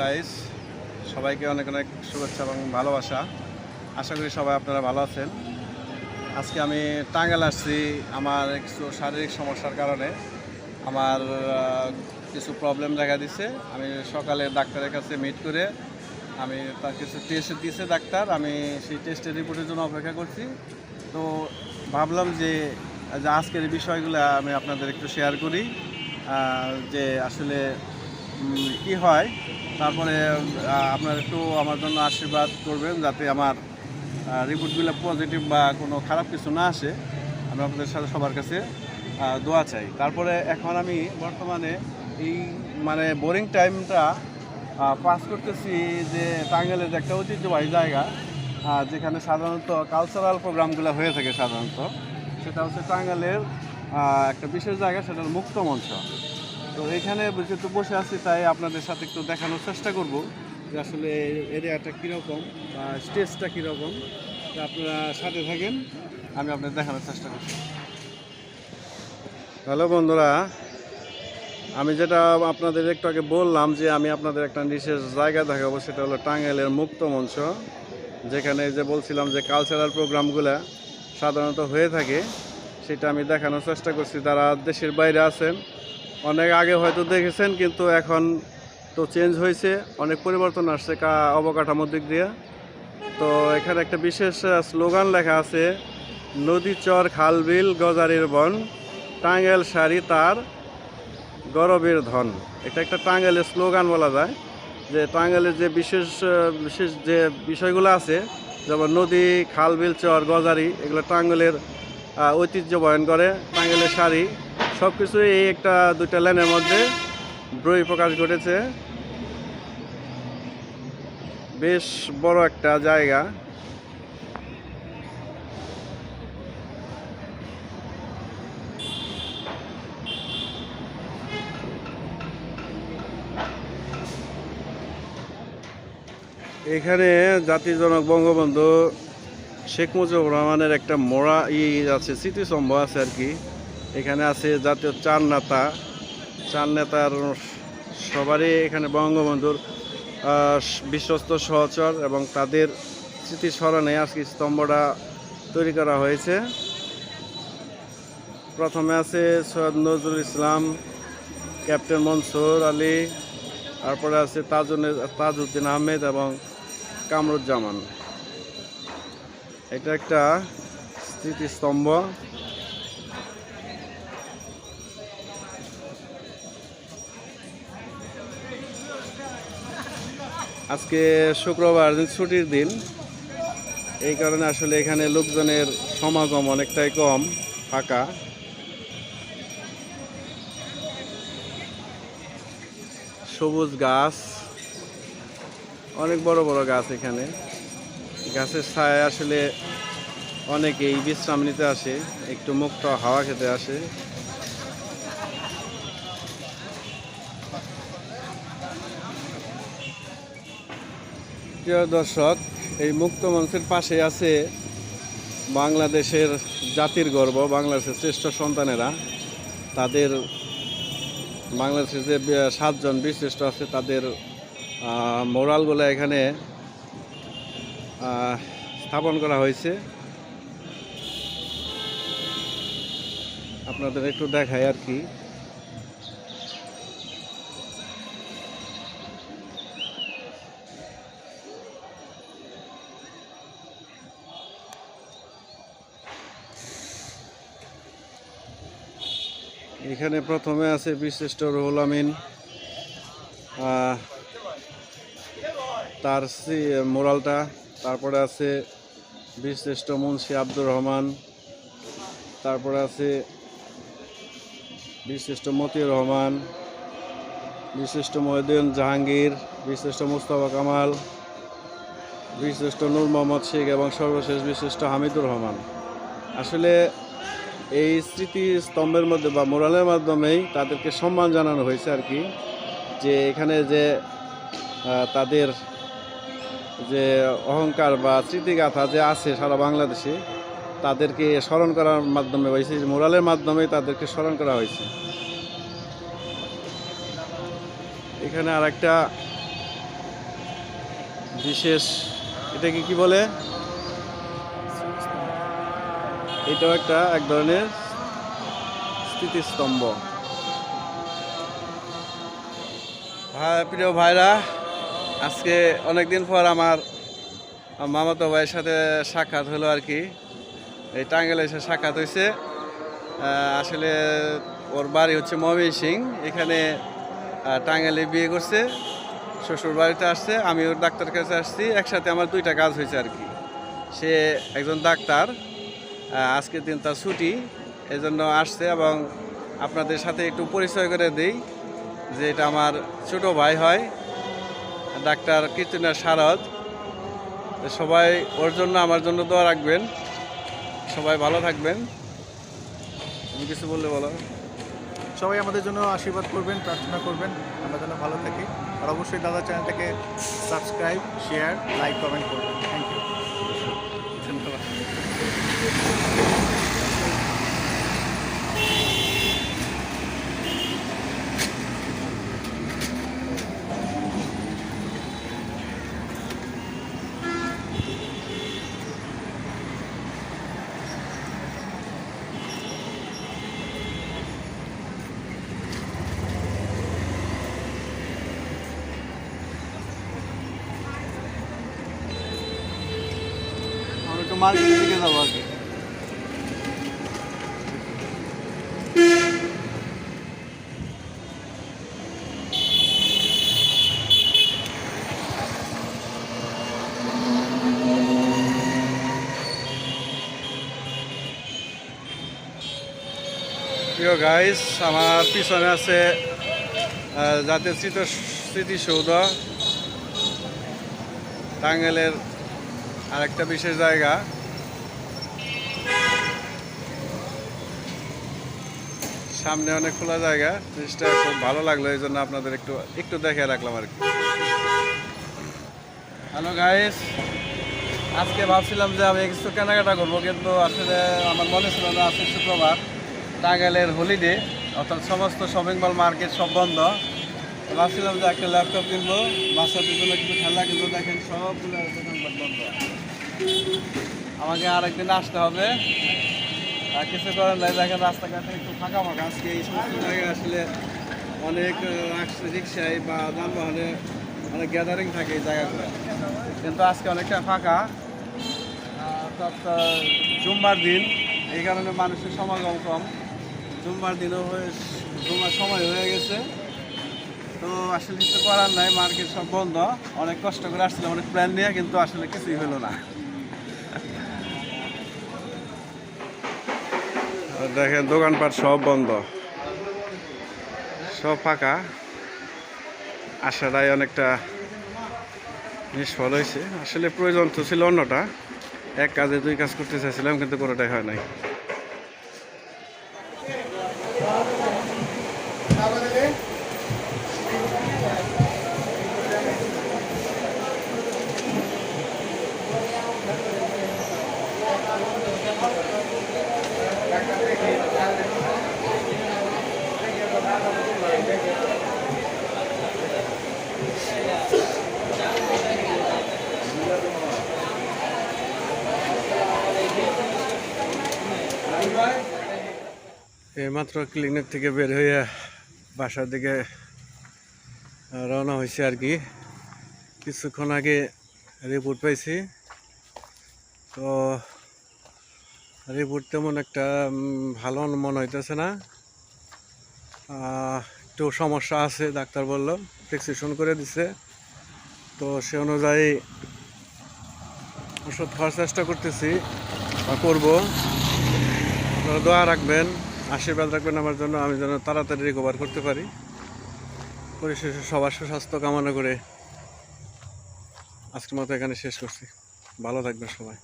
Guys সবাইকে অনেক অনেক শুভেচ্ছা এবং ভালোবাসা। আশা করি সবাই আপনারা ভালো আছেন। আজকে আমি টাঙ্গাইল আসছি আমার কিছু শারীরিক সমস্যার কারণে। আমার কিছু প্রবলেম দেখা দিছে। আমি সকালে ডাক্তারের কাছে মিট করে আমি তার কিছু টেস্ট দিয়েছে ডাক্তার। আমি সেই টেস্টের রিপোর্টের জন্য অপেক্ষা করছি। তো ভাবলাম যে আজকের বিষয়গুলো আমি আপনাদের একটু শেয়ার করি। যে আসলে কি হয়? তারপরে আপনারা একটু আমার জন্য আশীর্বাদ করবেন যাতে আমার রিপোর্টগুলো পজিটিভ বা কোনো খারাপ কিছু না আসে। আমি আপনাদের সাথে সবার কাছে দোয়া চাই। তারপরে এখন আমি বর্তমানে এই মানে বোরিং টাইমটা পাস করতেছি যে টাঙ্গাইলের যে একটা ঐতিহ্যবাহী জায়গা যেখানে সাধারণত কালচারাল প্রোগ্রামগুলো হয়ে থাকে সাধারণত। সেটা হচ্ছে টাঙ্গাইলের আহ, একটা বিশেষ জায়গা সেটা মুক্ত মঞ্চ। তো এখানে যেহেতু বসে আছি, তাই আপনাদের সাথে একটু দেখানোর চেষ্টা করব যে আসলে এরিয়াটা কীরকম বা স্টেজটা কীরকম। আপনারা সাথে থাকেন, আমি আপনাদের দেখানোর চেষ্টা করছি। হ্যালো বন্ধুরা, আমি যেটা আপনাদের একটু আগে বললাম যে আমি আপনাদের একটা বিশেষ জায়গা দেখাবো, সেটা হলো টাঙ্গাইলের মুক্ত মঞ্চ, যেখানে যে বলছিলাম যে কালচারাল প্রোগ্রামগুলো সাধারণত হয়ে থাকে, সেটা আমি দেখানোর চেষ্টা করছি। যারা দেশের বাইরে আছেন অনেক আগে হয়তো দেখেছেন, কিন্তু এখন তো চেঞ্জ হয়েছে, অনেক পরিবর্তন আসছে অবকাঠামোর দিক দিয়ে। তো এখানে একটা বিশেষ স্লোগান লেখা আছে, নদী চর খালবিল গজারির বন টাঙ্গেল শাড়ি তার, গরবের ধন। এটা একটা টাঙ্গেলের স্লোগান বলা যায়, যে টাঙ্গেলের যে বিশেষ বিশেষ যে বিষয়গুলো আছে, যেমন নদী খালবিল চর, গজারি, এগুলো টাঙ্গেলের ঐতিহ্য বয়ন করে টাঙ্গেলের শাড়ি সব কিছুই এই একটা দুইটা লাইনের মধ্যে বই প্রকাশ ঘটেছে। বেশ বড় একটা জায়গা। এখানে জাতিজনক বঙ্গবন্ধু শেখ মুজিবুর রহমানের একটা মোড়া ই আছে, স্মৃতিস্তম্ভ আছে আর কি। এখানে আছে জাতীয় চার নেতা। চার নেতার সবারই এখানে বঙ্গবন্ধুর বিশ্বস্ত সহচর এবং তাদের স্মৃতিস্মরণে আজকে স্তম্ভটা তৈরি করা হয়েছে। প্রথমে আছে সৈয়দ নজরুল ইসলাম, ক্যাপ্টেন মনসুর আলী, তারপরে আছে তাজুনে তাজউদ্দিন আহমেদ এবং কামরুজ্জামান। এটা একটা স্মৃতিস্তম্ভ। আজকে শুক্রবার ছুটির দিন, এই কারণে আসলে এখানে লোকজনের সমাগম অনেকটাই কম, ফাঁকা। সবুজ গাছ, অনেক বড় বড় গাছ এখানে। গাছের ছায় আসলে অনেকেই বিশ্রাম নিতে আসে, একটু মুক্ত হাওয়া খেতে আসে। প্রিয় দর্শক, এই মুক্ত মঞ্চের পাশে আছে বাংলাদেশের জাতির গর্ব, বাংলাদেশের শ্রেষ্ঠ সন্তানেরা। তাদের বাংলাদেশের যে সাতজন বীরশ্রেষ্ঠ আছে, তাদের মোরালগুলো এখানে স্থাপন করা হয়েছে। আপনাদের একটু দেখাই আর কি। এখানে প্রথমে আছে বিশিষ্ট রুহুল আমিন তার মোরালটা, তারপরে আছে বীরশ্রেষ্ঠ মুন্সি আব্দুর রহমান, তারপরে আছে বীরশ্রেষ্ঠ মতিউর রহমান বীরশ্রেষ্ঠ মহিউদ্দিন জাহাঙ্গীর বীরশ্রেষ্ঠ মুস্তফা কামাল বীরশ্রেষ্ঠ নূর মোহাম্মদ শেখ এবং সর্বশেষ বীরশ্রেষ্ঠ হামিদুর রহমান। আসলে এই স্মৃতি স্তম্ভের মধ্যে বা মোরালের মাধ্যমেই তাদেরকে সম্মান জানানো হয়েছে আর কি। যে এখানে যে তাদের যে অহংকার বা স্মৃতিগাথা যে আছে সারা বাংলাদেশে, তাদেরকে স্মরণ করার মাধ্যমে সেই মোরালের মাধ্যমে তাদেরকে স্মরণ করা হয়েছে। এখানে আর একটা বিশেষ, এটাকে কি বলে? এটাও একটা এক ধরনের স্থিতিস্তম্ভ ভাই প্রিয় ভাইরা, আজকে অনেকদিন পর আমার মামাতো ভাইয়ের সাথে সাক্ষাৎ হলো আর কি। এই টাঙ্গাইলে এসে সাক্ষাৎ হয়েছে। আসলে ওর বাড়ি হচ্ছে মমিন সিং এখানে টাঙ্গেলে বিয়ে করছে, শ্বশুর বাড়িতে আসছে, আমি ওর ডাক্তার কাছে আসছি, একসাথে আমার দুইটা কাজ হয়েছে আর কি। সে একজন ডাক্তার আজকের দিন তার ছুটি, এজন্য আসছে এবং আপনাদের সাথে একটু পরিচয় করে দিই যে এটা আমার ছোট ভাই হয়, ডাক্তার কীর্তনার শারদ। সবাই ওর জন্য, আমার জন্য দোয়া রাখবেন। সবাই ভালো থাকবেন। তুমি কিছু বললে বলো। সবাই আমাদের জন্য আশীর্বাদ করবেন, প্রার্থনা করবেন। আমরা যেন ভালো থাকি। আর অবশ্যই দাদা চ্যানেলটাকে সাবস্ক্রাইব, শেয়ার, লাইক, কমেন্ট করবেন। থ্যাংক ইউ মার্কেটের দিকে যাব আর কি। প্রিয় গাইস আমার পিছনে আছে জাতীয় স্মৃতি, স্মৃতিসৌধ, টাঙ্গাইলের আরেকটা বিশেষ জায়গা। সামনে অনেক খোলা জায়গা, জিনিসটা খুব ভালো লাগল, এই জন্য আপনাদের একটু একটু দেখে রাখলাম আর কি। হ্যালো গাইস আজকে ভাবছিলাম যে আমি কিছু কেনাকাটা করব, কিন্তু আসলে আমার মনে ছিল না, আজকে শুক্রবার। টাঙ্গাইলের হলিডে অর্থাৎ সমস্ত শপিং মল মার্কেট সব বন্ধ। ভাবছিলাম যে একটা ল্যাপটপ কিনবো বাচ্চাদের জন্য কিছু খেলা কিনবো, দেখেন সবগুলো দোকানপাট বন্ধ। আমাকে আরেকদিন আসতে হবে। আর কিছু করার নাই, দেখেন রাস্তাঘাটে একটু ফাঁকা ফাঁকা। আজকে এই সমস্ত জায়গায় আসলে অনেক রিক্সায় বা যানবাহনে অনেক গ্যাদারিং থাকে এই জায়গাগুলো। কিন্তু আজকে অনেকটা ফাঁকা। জুম্মার দিন, এই কারণে মানুষের সমাগম কম। জুম্মার দিনও হয়ে জুম্মার সময় হয়ে গেছে। তো আসলে কিছু করার নাই, মার্কেট সব বন্ধ। অনেক কষ্ট করে আসছিলাম, অনেক প্ল্যান নিয়ে, কিন্তু আসলে কিছুই হলো না। দেখেন, দোকানপাট সব বন্ধ। সব ফাঁকা। আসাটাই অনেকটা নিষ্ফল হয়েছে। আসলে প্রয়োজন তো ছিল অন্যটা। এক কাজে দুই কাজ করতে চাইছিলাম, কিন্তু কোনোটাই হয় নাই। এইমাত্র ক্লিনিক থেকে বের হয়ে বাসার দিকে রওনা হয়েছে আর কি। কিছুক্ষণ আগে রিপোর্ট পাইছি। তো রিপোর্ট তেমন একটা ভালো মনে হইতেছে না। একটু সমস্যা আছে, ডাক্তার বলল প্রেসক্রিপশন করে দিছে। তো সে অনুযায়ী ওষুধ খাওয়ার চেষ্টা করতেছি, বা করব। দোয়া রাখবেন। আশীর্বাদ রাখবেন আমার জন্য, আমি যেন তাড়াতাড়ি রিকভার করতে পারি। পরিশেষে সবার সুস্বাস্থ্য কামনা করে আজকের মতো এখানে শেষ করছি। ভালো থাকবেন সবাই।